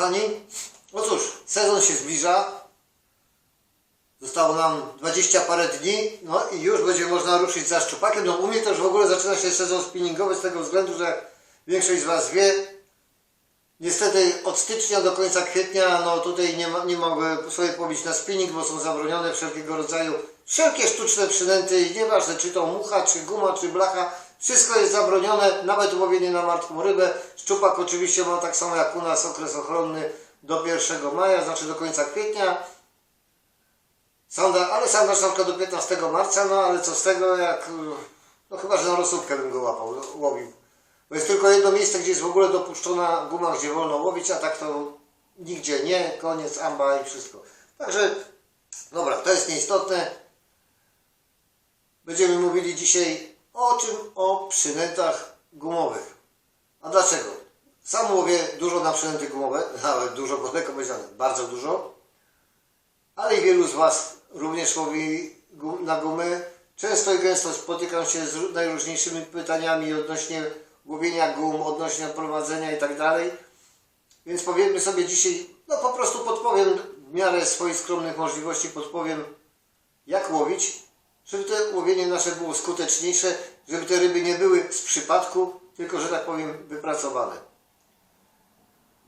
kochani? No cóż, sezon się zbliża. Zostało nam 20 parę dni, no i już będzie można ruszyć za szczupakiem. No u mnie też w ogóle zaczyna się sezon spinningowy z tego względu, że większość z Was wie, niestety od stycznia do końca kwietnia, no tutaj nie, ma, nie mogę sobie pobić na spinning, bo są zabronione wszelkiego rodzaju, wszelkie sztuczne przynęty i nieważne czy to mucha, czy guma, czy blacha, wszystko jest zabronione, nawet łowienie na martwą rybę. Szczupak oczywiście ma tak samo jak u nas okres ochronny do 1 maja, znaczy do końca kwietnia. Sanda, ale sandacz na przykład do 15 marca, no ale co z tego, jak. No chyba, że na rozsłówkę bym go łapał, łowił. Bo jest tylko jedno miejsce, gdzie jest w ogóle dopuszczona guma, gdzie wolno łowić, a tak to nigdzie nie, koniec, amba i wszystko. Także, dobra, to jest nieistotne. Będziemy mówili dzisiaj o czym? O przynętach gumowych. A dlaczego? Sam łowię dużo na przynęty gumowe, nawet dużo, bo lekko powiedziane, bardzo dużo ale i wielu z Was również łowi gum- na gumy. Często i gęsto spotykam się z ró- najróżniejszymi pytaniami odnośnie łowienia gum, odnośnie prowadzenia i tak. Więc powiedzmy sobie dzisiaj, no po prostu podpowiem w miarę swoich skromnych możliwości, podpowiem jak łowić, żeby to łowienie nasze było skuteczniejsze, żeby te ryby nie były z przypadku, tylko że tak powiem wypracowane.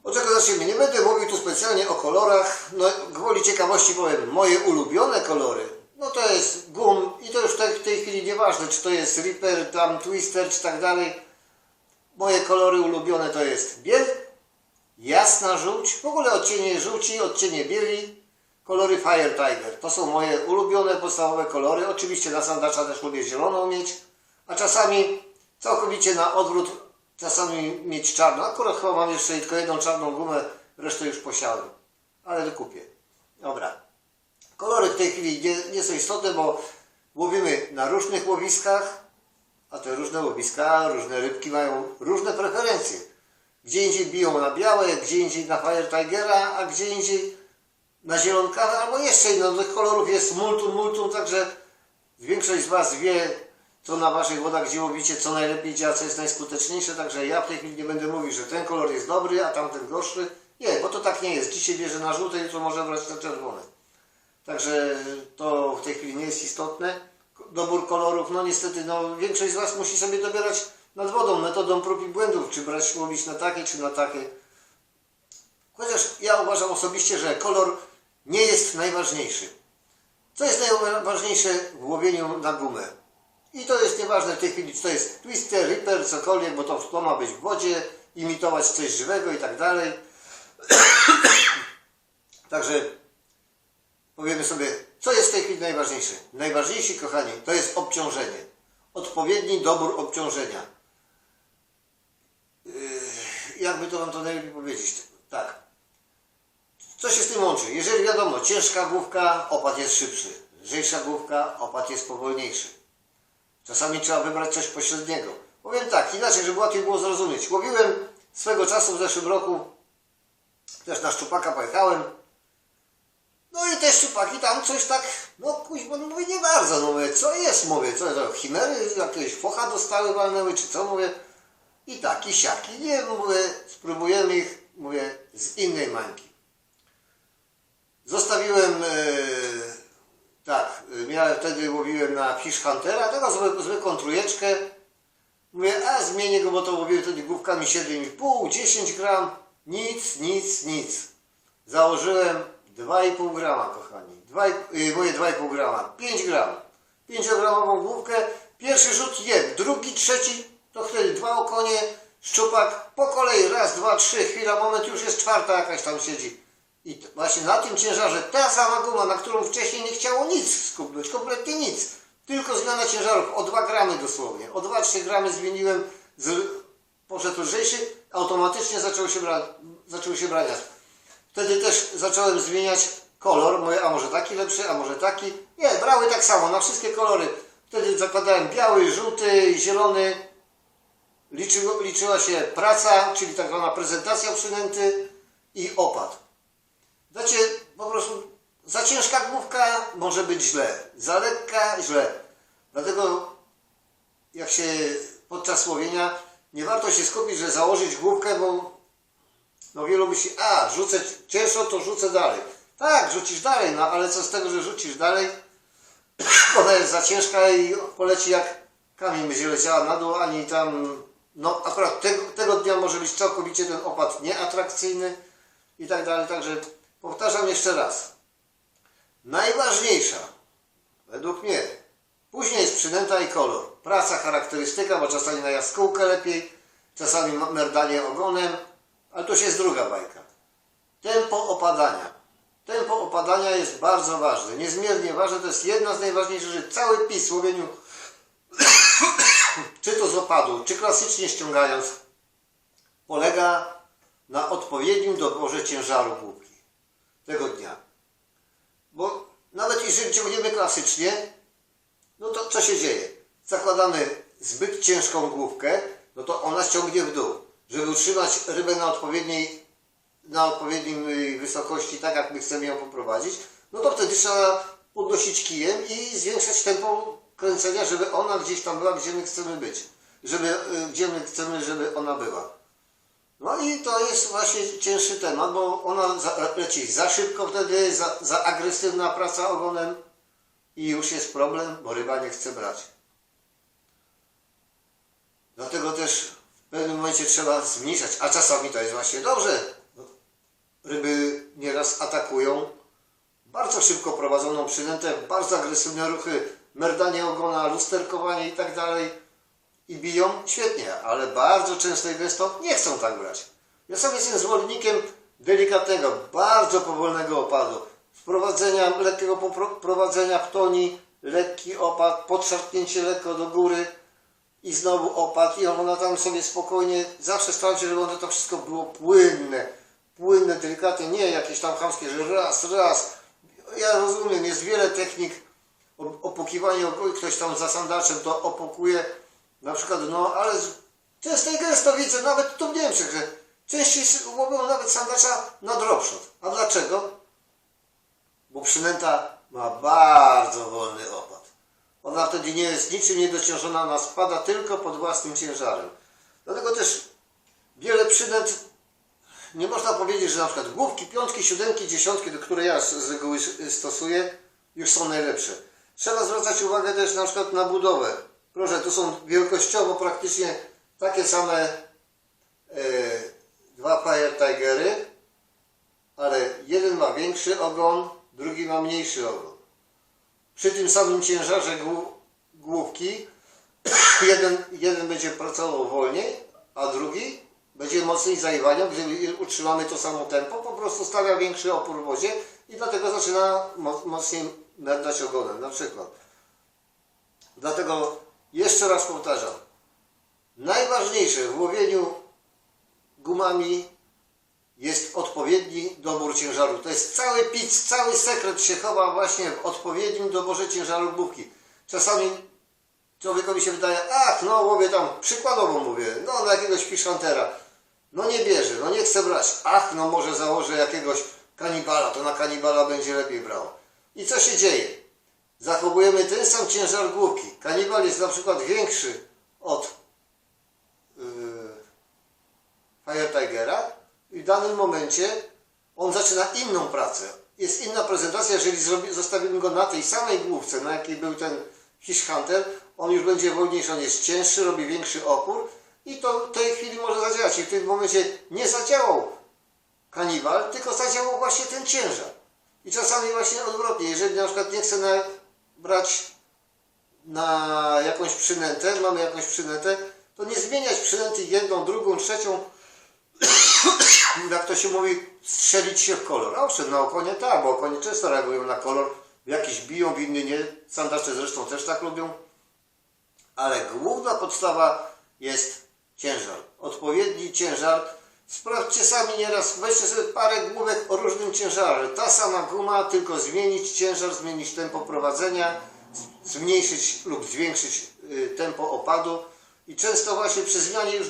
Od czego zaczniemy? Nie będę mówił tu specjalnie o kolorach. No, gwoli ciekawości powiem, moje ulubione kolory, no to jest gum i to już w tej chwili nieważne, czy to jest Reaper, tam Twister, czy tak dalej. Moje kolory ulubione to jest biel, jasna żółć, w ogóle odcienie żółci, odcienie bieli, kolory Fire Tiger. To są moje ulubione podstawowe kolory. Oczywiście na sandacza też lubię zieloną mieć, a czasami całkowicie na odwrót, czasami mieć czarną. Akurat chyba mam jeszcze tylko jedną czarną gumę, resztę już posiałem, ale dokupię. Dobra. Kolory w tej chwili nie, nie są istotne, bo łowimy na różnych łowiskach, a te różne łowiska, różne rybki mają różne preferencje. Gdzie indziej biją na białe, gdzie indziej na Fire Tigera, a gdzie indziej na zielonkawę, albo jeszcze inne. Tych kolorów jest multum, multum, także większość z Was wie, co na Waszych wodach, gdzie łowicie, co najlepiej działa, co jest najskuteczniejsze, także ja w tej chwili nie będę mówił, że ten kolor jest dobry, a tamten gorszy. Nie, bo to tak nie jest. Dzisiaj bierze na żółte, jutro może brać na czerwone. Także to w tej chwili nie jest istotne. Dobór kolorów, no niestety, no większość z Was musi sobie dobierać nad wodą, metodą prób i błędów, czy brać, łowić na takie, czy na takie. Chociaż ja uważam osobiście, że kolor nie jest najważniejszy. Co jest najważniejsze w łowieniu na gumę? I to jest nieważne w tej chwili, czy to jest twister, ripper, cokolwiek, bo to, to ma być w wodzie, imitować coś żywego i tak dalej. Także powiemy sobie, co jest w tej chwili najważniejsze. Najważniejsze, kochani, to jest obciążenie. Odpowiedni dobór obciążenia. Yy, jakby to wam to najlepiej powiedzieć? Tak. Co się z tym łączy? Jeżeli wiadomo, ciężka główka, opad jest szybszy. Lżejsza główka, opad jest powolniejszy. Czasami trzeba wybrać coś pośredniego. Powiem tak, inaczej, żeby łatwiej było zrozumieć. Łowiłem swego czasu w zeszłym roku, też na szczupaka pojechałem. No i te szczupaki tam coś tak, no kuźwa, no mówię, nie bardzo, no mówię, co jest, mówię, co to, chimery, jakieś focha dostały, walnęły, czy co, mówię. I taki, siaki, nie, mówię, spróbujemy ich, mówię, z innej mańki. Zostawiłem, e, tak, e, miałem wtedy, łowiłem na Fish Huntera, taką zwy, zwykłą trójeczkę. Mówię, a zmienię go, bo to łowiłem wtedy główkami 7,5, 10 gram, nic, nic, nic. Założyłem 2,5 grama, kochani. Dwa, i- y, moje 2,5 grama, 5 gram. 5-gramową główkę, pierwszy rzut jeb, drugi, trzeci, to wtedy dwa okonie, szczupak, po kolei, raz, dwa, trzy, chwila, moment, już jest czwarta jakaś tam siedzi. I właśnie na tym ciężarze ta sama guma, na którą wcześniej nie chciało nic skupnąć, kompletnie nic. Tylko zmiana ciężarów, o 2 gramy dosłownie. O 2-3 gramy zmieniłem, z, poszedł lżejszy, automatycznie zaczął się, bra, zaczął się braniać. Wtedy też zacząłem zmieniać kolor, mówię, a może taki lepszy, a może taki. Nie, brały tak samo, na wszystkie kolory. Wtedy zakładałem biały, żółty, zielony. Liczyło, liczyła się praca, czyli tak zwana prezentacja przynęty i opad. Znacie, po prostu za ciężka główka może być źle, za lekka źle. Dlatego jak się podczas łowienia nie warto się skupić, że założyć główkę, bo No wielu myśli, a rzucę ciężko, to rzucę dalej. Tak, rzucisz dalej, no ale co z tego, że rzucisz dalej? Ona jest za ciężka i poleci jak kamień będzie leciała na dół, ani tam, no akurat tego, tego dnia może być całkowicie ten opad nieatrakcyjny i tak dalej. Także powtarzam jeszcze raz. Najważniejsza, według mnie, później jest przynęta i kolor. Praca, charakterystyka, bo czasami na jaskółkę lepiej, czasami merdanie ogonem, ale to już jest druga bajka. Tempo opadania. Tempo opadania jest bardzo ważne, niezmiernie ważne. To jest jedna z najważniejszych rzeczy. Cały pis w łowieniu, czy to z opadu, czy klasycznie ściągając, polega na odpowiednim doborze ciężaru główki tego dnia. Bo nawet jeżeli ciągniemy klasycznie, no to co się dzieje? Zakładamy zbyt ciężką główkę, no to ona ściągnie w dół. Żeby utrzymać rybę na odpowiedniej, na odpowiednim y, wysokości, tak jak my chcemy ją poprowadzić, no to wtedy trzeba podnosić kijem i zwiększać tempo kręcenia, żeby ona gdzieś tam była, gdzie my chcemy być. Żeby, y, gdzie my chcemy, żeby ona była. No i to jest właśnie cięższy temat, bo ona leci za szybko wtedy, za, za agresywna praca ogonem i już jest problem, bo ryba nie chce brać. Dlatego też w pewnym momencie trzeba zmniejszać, a czasami to jest właśnie dobrze. No, Ryby nieraz atakują bardzo szybko prowadzoną przynętę, bardzo agresywne ruchy, merdanie ogona, lusterkowanie i tak dalej i biją świetnie, ale bardzo często i gęsto nie chcą tak brać. Ja sam jestem zwolennikiem delikatnego, bardzo powolnego opadu. Wprowadzenia, lekkiego prowadzenia w toni, lekki opad, podszarpnięcie lekko do góry i znowu opad i ona tam sobie spokojnie, zawsze staram się, żeby ono to wszystko było płynne, płynne, delikatne, nie jakieś tam chamskie, że raz, raz. Ja rozumiem, jest wiele technik opokiwania, ktoś tam za sandaczem to opokuje, na przykład, no ale często i gęsto widzę, nawet tu w Niemczech, że częściej łowią nawet sandacza na dropshot. A dlaczego? Bo przynęta ma bardzo wolny opad. Ona wtedy nie jest niczym niedociążona, ona spada tylko pod własnym ciężarem. Dlatego też wiele przynęt, nie można powiedzieć, że na przykład główki, piątki, siódemki, dziesiątki, do które ja z reguły stosuję, już są najlepsze. Trzeba zwracać uwagę też na przykład na budowę. Proszę, tu są wielkościowo praktycznie takie same e, dwa Fire Tigery, ale jeden ma większy ogon, drugi ma mniejszy ogon. Przy tym samym ciężarze głó- główki jeden, jeden będzie pracował wolniej, a drugi będzie mocniej zajwaniem, gdy utrzymamy to samo tempo, po prostu stawia większy opór w wodzie i dlatego zaczyna mo- mocniej merdać ogonem, na przykład. Dlatego jeszcze raz powtarzam, najważniejsze w łowieniu gumami jest odpowiedni dobór ciężaru. To jest cały pic, cały sekret się chowa właśnie w odpowiednim doborze ciężaru główki. Czasami człowiekowi się wydaje, ach, no łowię tam, przykładowo mówię, no na jakiegoś fiszantera. No nie bierze, no nie chce brać. Ach, no może założę jakiegoś kanibala, to na kanibala będzie lepiej brał. I co się dzieje? Zachowujemy ten sam ciężar główki. Kanibal jest na przykład większy od yy, Fire Tigera i w danym momencie on zaczyna inną pracę. Jest inna prezentacja, jeżeli zostawimy go na tej samej główce, na jakiej był ten Fish Hunter, on już będzie wolniejszy, on jest cięższy, robi większy opór i to w tej chwili może zadziałać. I w tym momencie nie zadziałał kanibal, tylko zadziałał właśnie ten ciężar. I czasami właśnie odwrotnie, jeżeli na przykład nie chcę na, brać na jakąś przynętę, mamy jakąś przynętę, to nie zmieniać przynęty jedną, drugą, trzecią, jak to się mówi, strzelić się w kolor. Owszem, na okonie tak, bo okonie często reagują na kolor, jakiś biją, w inny nie. Sandacze zresztą też tak lubią. Ale główna podstawa jest ciężar. Odpowiedni ciężar. Sprawdźcie sami nieraz, weźcie sobie parę główek o różnym ciężarze. Ta sama guma, tylko zmienić ciężar, zmienić tempo prowadzenia, zmniejszyć lub zwiększyć y, tempo opadu. I często właśnie przy zmianie już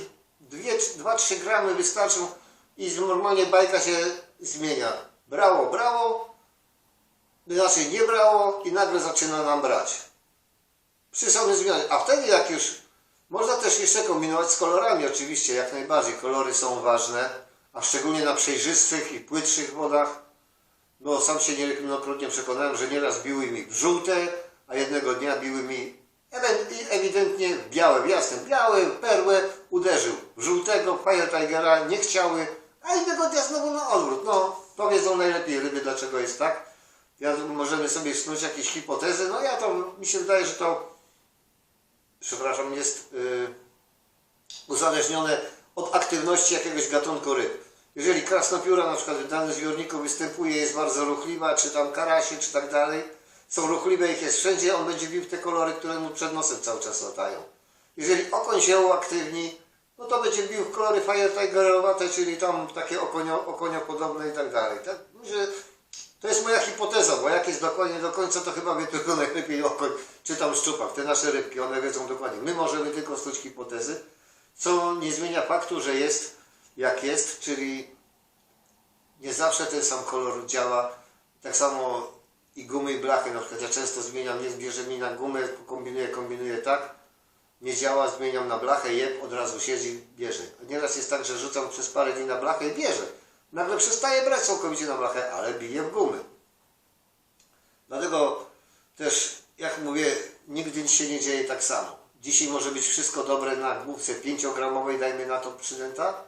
2-3 gramy wystarczą i normalnie bajka się zmienia. Brało, brało, inaczej nie brało i nagle zaczyna nam brać. Przy samej zmianie. A wtedy jak już można też jeszcze kombinować z kolorami oczywiście, jak najbardziej. Kolory są ważne, a szczególnie na przejrzystych i płytszych wodach. No sam się niejednokrotnie przekonałem, że nieraz biły mi w żółte, a jednego dnia biły mi ewidentnie białe, jasne, białe, perłę uderzył. Żółtego Fire Tigera nie chciały, a innego dnia znowu na odwrót. No, to wiedzą najlepiej ryby, dlaczego jest tak. Ja, możemy sobie snuć jakieś hipotezy, no ja to, mi się wydaje, że to, przepraszam, jest yy, uzależnione od aktywności jakiegoś gatunku ryb. Jeżeli krasnopióra na przykład w danym zbiorniku występuje, jest bardzo ruchliwa, czy tam karasie, czy tak dalej, są ruchliwe, ich jest wszędzie, on będzie bił te kolory, które mu przed nosem cały czas latają. Jeżeli okoń się uaktywni, no to będzie bił kolory Fire Tigerowate, czyli tam takie okonio, okoniopodobne i tak dalej. Tak? Myślę, to jest moja hipoteza, bo jak jest dokładnie do końca, to chyba wie tylko najlepiej okoń, czy tam szczupak, te nasze rybki, one wiedzą dokładnie. My możemy tylko snuć hipotezy, co nie zmienia faktu, że jest jak jest, czyli nie zawsze ten sam kolor działa. Tak samo i gumy i blachy, na przykład ja często zmieniam, nie bierze mi na gumę, kombinuję, kombinuję tak, nie działa, zmieniam na blachę, jeb, od razu siedzi, bierze. Nieraz jest tak, że rzucam przez parę dni na blachę i bierze. Nagle przestaje brać całkowicie na blachę, ale bije w gumy. Dlatego też, jak mówię, nigdy się nie dzieje tak samo. Dzisiaj może być wszystko dobre na główce 5-gramowej, dajmy na to przynęta,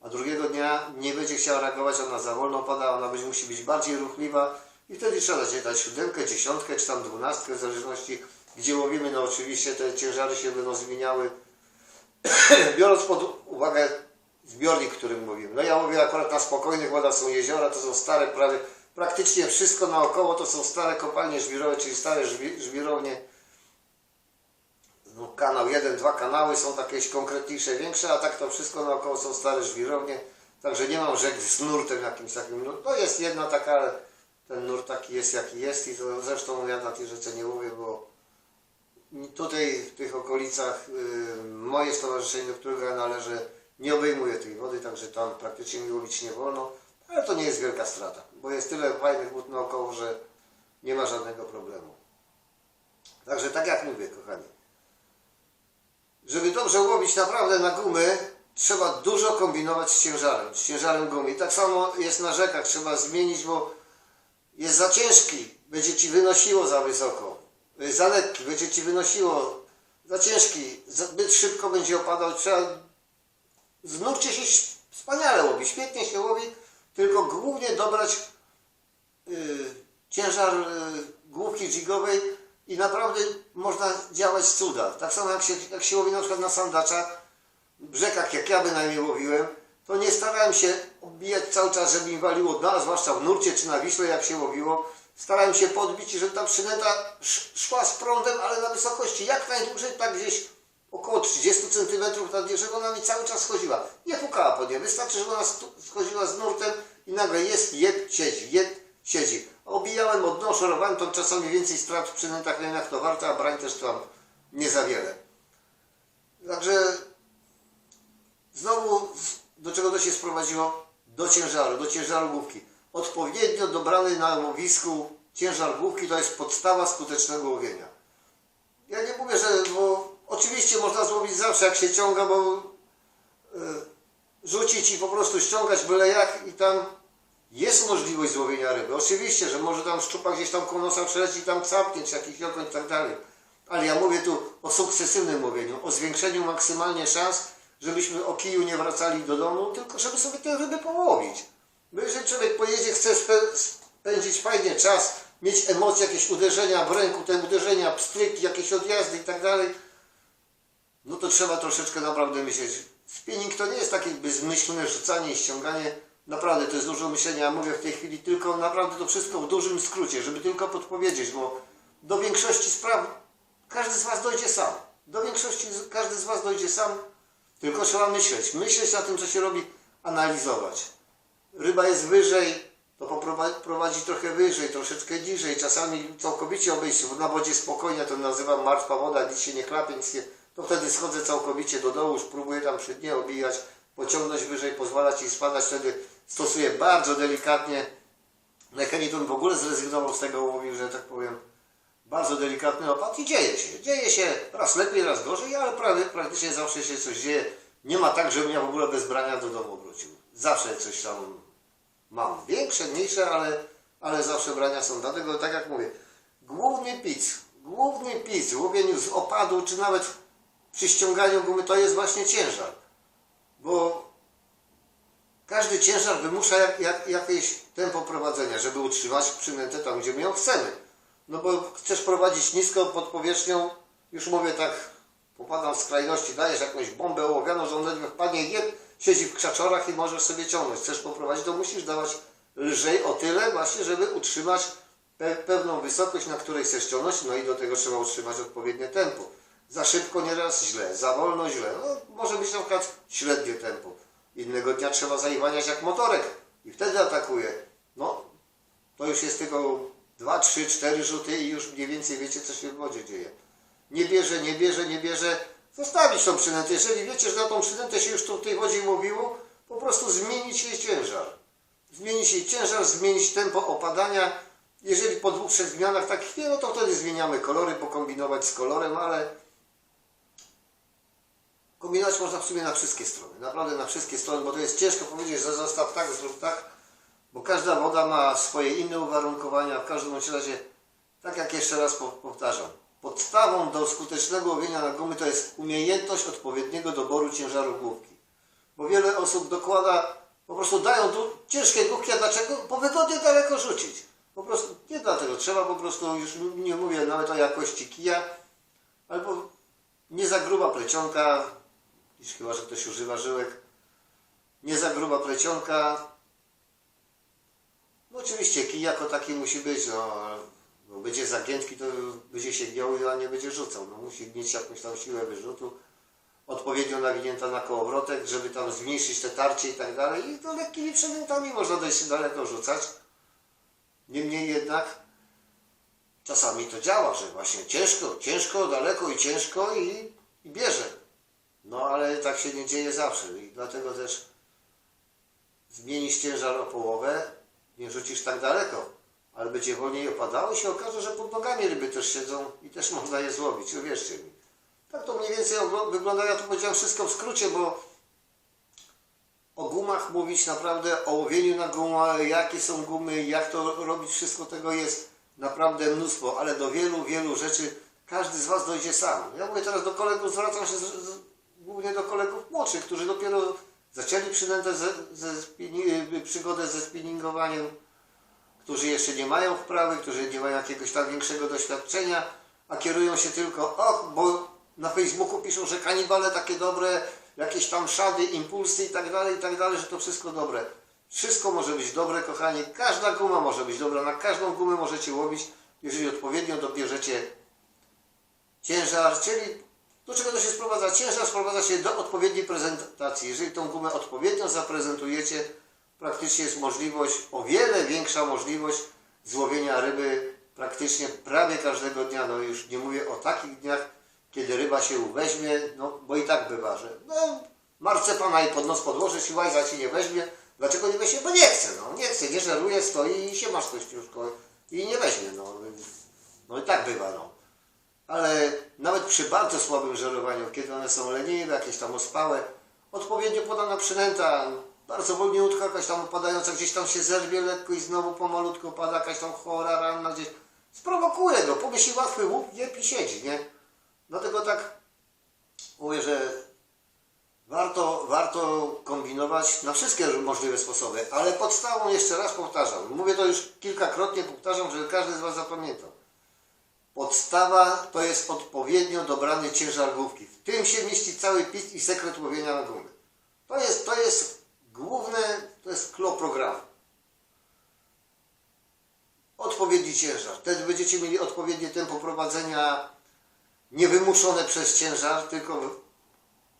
a drugiego dnia nie będzie chciała reagować, ona za wolno pada, ona będzie, musi być bardziej ruchliwa i wtedy trzeba dać siódemkę, dziesiątkę, czy tam dwunastkę, w zależności gdzie łowimy, no oczywiście te ciężary się będą zmieniały, biorąc pod uwagę zbiornik, w którym mówimy. No ja mówię akurat na spokojnych wodach są jeziora, to są stare, prawie, praktycznie wszystko naokoło to są stare kopalnie żwirowe, czyli stare żwi- żwirownie. No, kanał jeden, dwa kanały są takie konkretniejsze, większe, a tak to wszystko naokoło są stare żwirownie. Także nie mam rzek z nurtem jakimś takim. No, to jest jedna taka, ale ten nurt taki jest jaki jest i to zresztą ja na tej rzece nie mówię, bo tutaj w tych okolicach y, moje stowarzyszenie, do którego ja należę, nie obejmuje tej wody, także tam praktycznie mi łowić nie wolno, ale to nie jest wielka strata, bo jest tyle fajnych wód naokoło, że nie ma żadnego problemu. Także tak jak mówię, kochani, żeby dobrze łowić naprawdę na gumy, trzeba dużo kombinować z ciężarem, z ciężarem gumy. Tak samo jest na rzekach, trzeba zmienić, bo jest za ciężki, będzie ci wynosiło za wysoko. Za lekki, będzie ci wynosiło za ciężki, zbyt szybko będzie opadał. Trzeba z nurcie się wspaniale łowi, świetnie się łowi, tylko głównie dobrać y, ciężar y, główki jigowej i naprawdę można działać cuda. Tak samo jak się, jak się łowi na przykład na sandacza, w rzekach, jak ja bynajmniej łowiłem, to nie starałem się obijać cały czas, żeby mi waliło dna, zwłaszcza w nurcie czy na Wiśle, jak się łowiło. Starałem się podbić i żeby ta przynęta sz- szła z prądem, ale na wysokości jak najdłużej, tak gdzieś około 30 cm nad niej, żeby ona mi cały czas schodziła. Nie pukała po nie, wystarczy, żeby ona schodziła z nurtem i nagle jest, jeb, siedzi, jeb, siedzi. Obijałem od szorowałem, to czasami więcej strat w przynętach leniach to warte, a brań też tam nie za wiele. Także Znowu, do czego to się sprowadziło? Do ciężaru, do ciężaru główki. Odpowiednio dobrany na łowisku ciężar główki to jest podstawa skutecznego łowienia. Ja nie mówię, że bo oczywiście można złowić zawsze jak się ciąga, bo y, rzucić i po prostu ściągać byle jak i tam jest możliwość złowienia ryby. Oczywiście, że może tam szczupak gdzieś tam koło nosa przeleci tam capnie, czy jakiś okoń i tak dalej. Ale ja mówię tu o sukcesywnym łowieniu, o zwiększeniu maksymalnie szans, żebyśmy o kiju nie wracali do domu, tylko żeby sobie te ryby połowić. Bo jeżeli człowiek pojedzie, chce spędzić fajnie czas, mieć emocje, jakieś uderzenia w ręku, te uderzenia, pstryki, jakieś odjazdy i tak dalej, no to trzeba troszeczkę naprawdę myśleć. Spinning to nie jest takie bezmyślne rzucanie i ściąganie. Naprawdę to jest dużo myślenia. Ja mówię w tej chwili tylko naprawdę to wszystko w dużym skrócie, żeby tylko podpowiedzieć, bo do większości spraw każdy z Was dojdzie sam. Do większości każdy z Was dojdzie sam, tylko trzeba myśleć. Myśleć na tym, co się robi, analizować. Ryba jest wyżej, to poprowadzi prowadzi trochę wyżej, troszeczkę niżej, czasami całkowicie obejść na wodzie spokojnie, to nazywam martwa woda, nic się nie klapie, nic nie, to wtedy schodzę całkowicie do dołu, już próbuję tam przy dnie obijać, pociągnąć wyżej, pozwalać jej spadać, wtedy stosuję bardzo delikatnie. Mechaniton w ogóle zrezygnował z tego, mówił, że tak powiem, bardzo delikatny opad i dzieje się. Dzieje się raz lepiej, raz gorzej, ale prawie, praktycznie zawsze się coś dzieje. Nie ma tak, żebym ja w ogóle bez brania do domu wrócił. zawsze coś tam mam. Większe, mniejsze, ale, ale zawsze brania są. Dlatego, tak jak mówię, główny pic, główny pic w łowieniu z opadu, czy nawet przy ściąganiu gumy, to jest właśnie ciężar. Bo każdy ciężar wymusza jak, jak, jakieś tempo prowadzenia, żeby utrzymać przynętę tam, gdzie my ją chcemy. No bo chcesz prowadzić nisko pod powierzchnią, już mówię tak, popadam w skrajności, dajesz jakąś bombę ołowianą, że on ledwie wpadnie jeb, siedzi w krzaczorach i możesz sobie ciągnąć. Chcesz poprowadzić, to musisz dawać lżej o tyle właśnie, żeby utrzymać pe pewną wysokość, na której chcesz ciągnąć, no i do tego trzeba utrzymać odpowiednie tempo. Za szybko nieraz źle, za wolno źle. No, może być na przykład średnie tempo. Innego dnia trzeba zaiwaniać jak motorek i wtedy atakuje. No, to już jest tylko 2, 3, 4 rzuty i już mniej więcej wiecie, co się w wodzie dzieje. Nie bierze, nie bierze, nie bierze. Zostawić tą przynętę. Jeżeli wiecie, że na tą przynętę się już tu w tej wodzie mówiło, po prostu zmienić jej ciężar. Zmienić jej ciężar, zmienić tempo opadania. Jeżeli po dwóch, trzech zmianach tak chwilę, no to wtedy zmieniamy kolory, pokombinować z kolorem, ale kombinować można w sumie na wszystkie strony. Naprawdę na wszystkie strony, bo to jest ciężko powiedzieć, że zostaw tak, zrób tak, bo każda woda ma swoje inne uwarunkowania. W każdym razie, tak jak jeszcze raz po- powtarzam, podstawą do skutecznego łowienia na gumy to jest umiejętność odpowiedniego doboru ciężaru główki. Bo wiele osób dokłada, po prostu dają tu ciężkie główki, a dlaczego? Bo wygodnie daleko rzucić. Po prostu nie dlatego, trzeba po prostu, już nie mówię nawet o jakości kija, albo nie za gruba plecionka, iż chyba, że ktoś używa żyłek, nie za gruba plecionka. No oczywiście kij jako taki musi być, no, bo będzie zagiętki, to będzie się gniał, a nie będzie rzucał. No, musi mieć jakąś tam siłę wyrzutu, odpowiednio nawinięta na kołowrotek, żeby tam zmniejszyć te tarcie i tak dalej. I to lekkimi przemiętami można dość daleko rzucać. Niemniej jednak czasami to działa, że właśnie ciężko, ciężko, daleko i ciężko i, i bierze. Tak się nie dzieje zawsze i dlatego też zmienisz ciężar o połowę, nie rzucisz tak daleko, ale będzie wolniej opadało i się okaże, że pod nogami ryby też siedzą i też można je złowić, uwierzcie mi. Tak to mniej więcej wygląda, ja tu powiedziałem wszystko w skrócie, bo o gumach mówić naprawdę, o łowieniu na gumach, jakie są gumy, jak to robić, wszystko tego jest naprawdę mnóstwo, ale do wielu, wielu rzeczy każdy z Was dojdzie sam. Ja mówię teraz do kolegów, zwracam się z, głównie do kolegów młodszych, którzy dopiero zaczęli przynętę ze, ze spinni- przygodę ze spinningowaniem, którzy jeszcze nie mają wprawy, którzy nie mają jakiegoś tam większego doświadczenia, a kierują się tylko, och, bo na Facebooku piszą, że kanibale takie dobre, jakieś tam szady, impulsy i tak dalej, i tak dalej, że to wszystko dobre. Wszystko może być dobre, kochani. Każda guma może być dobra. Na każdą gumę możecie łowić, jeżeli odpowiednio dobierzecie ciężar, czyli do czego to się sprowadza? Ciężar sprowadza się do odpowiedniej prezentacji. Jeżeli tą gumę odpowiednio zaprezentujecie, praktycznie jest możliwość, o wiele większa możliwość złowienia ryby praktycznie prawie każdego dnia. No już nie mówię o takich dniach, kiedy ryba się uweźmie, no bo i tak bywa, że no, marcepana i pod nos podłożysz i łajza ci nie weźmie. Dlaczego nie weźmie? Bo nie chce, no nie chce, nie żeruje, stoi i się masz kościuszko i nie weźmie, no. No i tak bywa, no. Ale nawet przy bardzo słabym żerowaniu, kiedy one są leniwe, jakieś tam ospałe, odpowiednio podana przynęta, bardzo wolniutka, jakaś tam opadająca, gdzieś tam się zerwie lekko i znowu pomalutko opada, jakaś tam chora ranna gdzieś, sprowokuje go, pomyśli łatwy łup, jeb i siedzi, nie? Dlatego tak mówię, że warto, warto kombinować na wszystkie możliwe sposoby, ale podstawą jeszcze raz powtarzam, mówię to już kilkakrotnie, powtarzam, żeby każdy z Was zapamiętał. Podstawa to jest odpowiednio dobrany ciężar główki. W tym się mieści cały pis i sekret łowienia na gumy. To jest, to jest główne, to jest klo programu. Odpowiedni ciężar. Wtedy będziecie mieli odpowiednie tempo prowadzenia, niewymuszone przez ciężar, tylko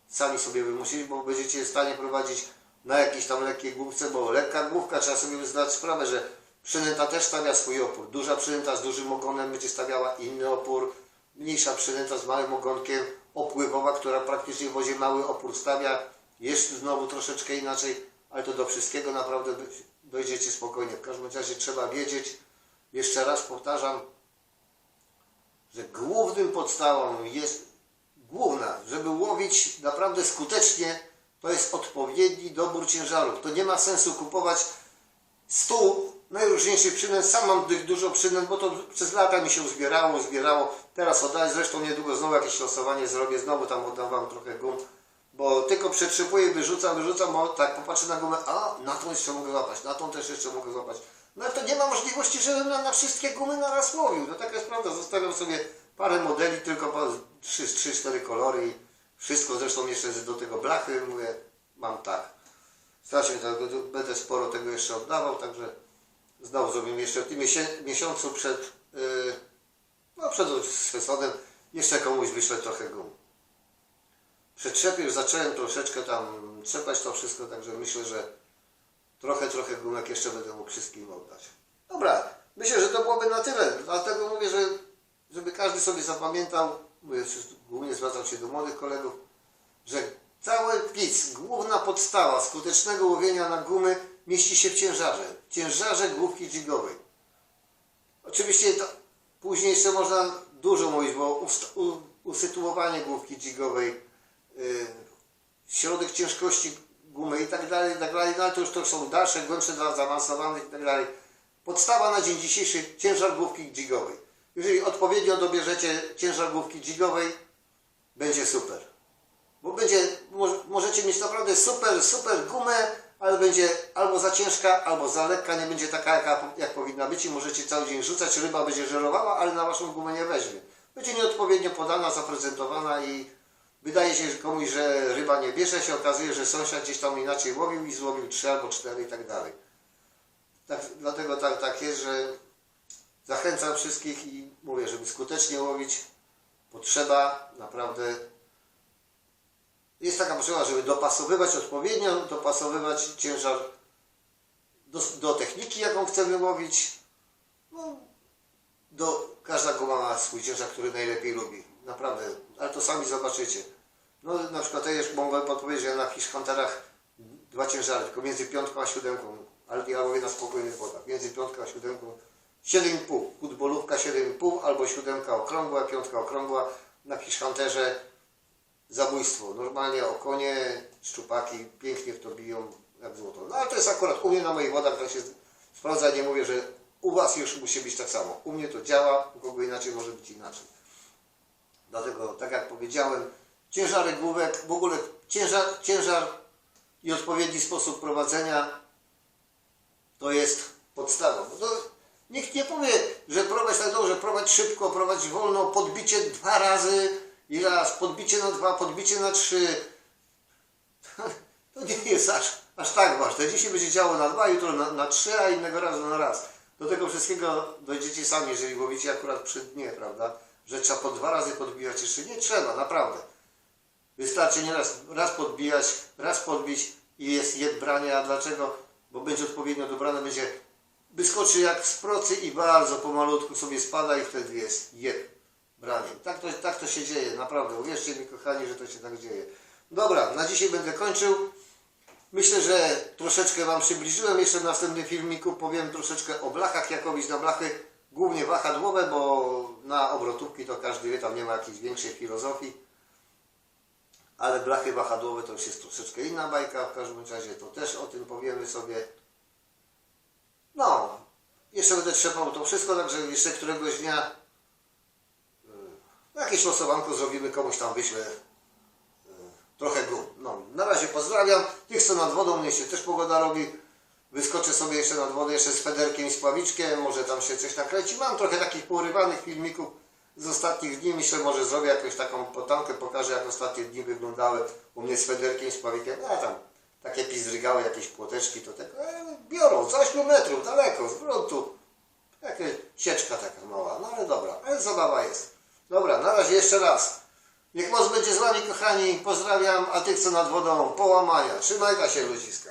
sami sobie wymusili, bo będziecie w stanie prowadzić na jakiejś tam lekkiej główce, bo lekka główka trzeba sobie zdać sprawę, że przynęta też stawia swój opór. Duża przynęta z dużym ogonem będzie stawiała inny opór, mniejsza przynęta z małym ogonkiem, opływowa, która praktycznie w wodzie mały opór stawia, jest znowu troszeczkę inaczej, ale to do wszystkiego naprawdę do- dojdziecie spokojnie. W każdym razie trzeba wiedzieć, jeszcze raz powtarzam, że głównym podstawą jest główna, żeby łowić naprawdę skutecznie, to jest odpowiedni dobór ciężarów. To nie ma sensu kupować stół najróżniejszych przynęt. Sam mam tych dużo przynęt, bo to przez lata mi się uzbierało, zbierało. Teraz oddaję, zresztą niedługo znowu jakieś losowanie zrobię, znowu tam oddam wam trochę gum. Bo tylko przetrzepuję, wyrzucam, wyrzucam, bo tak popatrzę na gumę, a na tą jeszcze mogę złapać, na tą też jeszcze mogę złapać. No to nie ma możliwości, żebym na, na wszystkie gumy naraz łowił. No taka jest prawda, zostawiam sobie parę modeli, tylko 3-4 kolory i wszystko, zresztą jeszcze do tego blachy, mówię, mam tak. Strasznie będę sporo tego jeszcze oddawał, także znowu zrobimy jeszcze w tym miesiącu przed, yy, no przed sezonem, jeszcze komuś wyślę trochę gum. Przetrzepię, już zacząłem troszeczkę tam trzepać to wszystko, także myślę, że trochę, trochę gumek jeszcze będę mógł wszystkim oddać. Dobra, myślę, że to byłoby na tyle. Dlatego mówię, że żeby każdy sobie zapamiętał, mówię, głównie zwracam się do młodych kolegów, że cały pic, główna podstawa skutecznego łowienia na gumy mieści się w ciężarze. Ciężarze główki jigowej. Oczywiście to później jeszcze można dużo mówić, bo usytuowanie główki jigowej, yy, środek ciężkości gumy i tak dalej, tak dalej, no ale to już to są dalsze, głębsze, dla zaawansowanych i tak dalej. Podstawa na dzień dzisiejszy ciężar główki jigowej. Jeżeli odpowiednio dobierzecie ciężar główki jigowej, będzie super. Bo będzie, mo- możecie mieć naprawdę super, super gumę, ale będzie albo za ciężka, albo za lekka, nie będzie taka jaka, jak powinna być i możecie cały dzień rzucać, ryba będzie żerowała, ale na waszą gumę nie weźmie. Będzie nieodpowiednio podana, zaprezentowana i wydaje się że komuś, że ryba nie bierze, się okazuje, że sąsiad gdzieś tam inaczej łowił i złowił trzy albo cztery i tak dalej. Tak, dlatego tak, tak jest, że zachęcam wszystkich i mówię, żeby skutecznie łowić, potrzeba naprawdę jest taka potrzeba, żeby dopasowywać odpowiednio, dopasowywać ciężar do, do techniki, jaką chcemy łowić. No, do, każda guma ma swój ciężar, który najlepiej lubi. Naprawdę, ale to sami zobaczycie. No na przykład też mogę podpowiedzieć, że na Fish Hunterach dwa ciężary, tylko między piątką a siódemką, ale ja łowię na spokojnych wodach, między piątką a siódemką 7,5, futbolówka 7,5 albo siódemka okrągła, piątka okrągła, na Fish Hunterze zabójstwo. Normalnie okonie, szczupaki pięknie w to biją jak złoto. No ale to jest akurat u mnie na moich wodach, to się sprawdza, nie mówię, że u Was już musi być tak samo. U mnie to działa, u kogo inaczej może być inaczej. Dlatego, tak jak powiedziałem, ciężary główek, w ogóle ciężar, ciężar i odpowiedni sposób prowadzenia to jest podstawa. Bo to nikt nie powie, że prowadź tak dobrze, prowadź szybko, prowadź wolno, podbicie dwa razy i raz, podbicie na dwa, podbicie na trzy. To nie jest aż, aż tak ważne. Dzisiaj będzie działo na dwa, jutro na, na trzy, a innego razu na raz. Do tego wszystkiego dojdziecie sami, jeżeli łowicie akurat przy dnie, prawda? Że trzeba po dwa razy podbijać jeszcze. Nie trzeba, naprawdę. Wystarczy nieraz raz podbijać, raz podbić i jest jed branie. A dlaczego? Bo będzie odpowiednio dobrane, będzie wyskoczy jak z procy i bardzo pomalutku sobie spada i wtedy jest jed Tak to, tak to się dzieje, naprawdę. Uwierzcie mi, kochani, że to się tak dzieje. Dobra, na dzisiaj będę kończył. Myślę, że troszeczkę Wam przybliżyłem. Jeszcze w następnym filmiku powiem troszeczkę o blachach, jak robić na blachy, głównie wahadłowe, bo na obrotówki to każdy wie, tam nie ma jakiejś większej filozofii. Ale blachy wahadłowe to już jest troszeczkę inna bajka, w każdym razie to też o tym powiemy sobie. No, jeszcze będę trzepał to wszystko, także jeszcze któregoś dnia jakieś losowanko zrobimy, komuś tam wyślę y, trochę gum. No, na razie pozdrawiam. Tych, co nad wodą, mnie się też pogoda robi. Wyskoczę sobie jeszcze nad wodę, jeszcze z federkiem i z pławiczkiem, może tam się coś nakręci. Mam trochę takich porywanych filmików z ostatnich dni. Myślę, może zrobię jakąś taką potankę, pokażę jak ostatnie dni wyglądały u mnie z federkiem i z pławikiem. No tam takie pizdrygały, jakieś płoteczki, to tak e, biorą z 8 metrów, daleko, z gruntu. Jakaś sieczka taka mała, no ale dobra, ale zabawa jest. Dobra, na razie jeszcze raz. Niech moc będzie z Wami, kochani. Pozdrawiam, a tych, co nad wodą, połamania. Trzymajcie się, ludziska.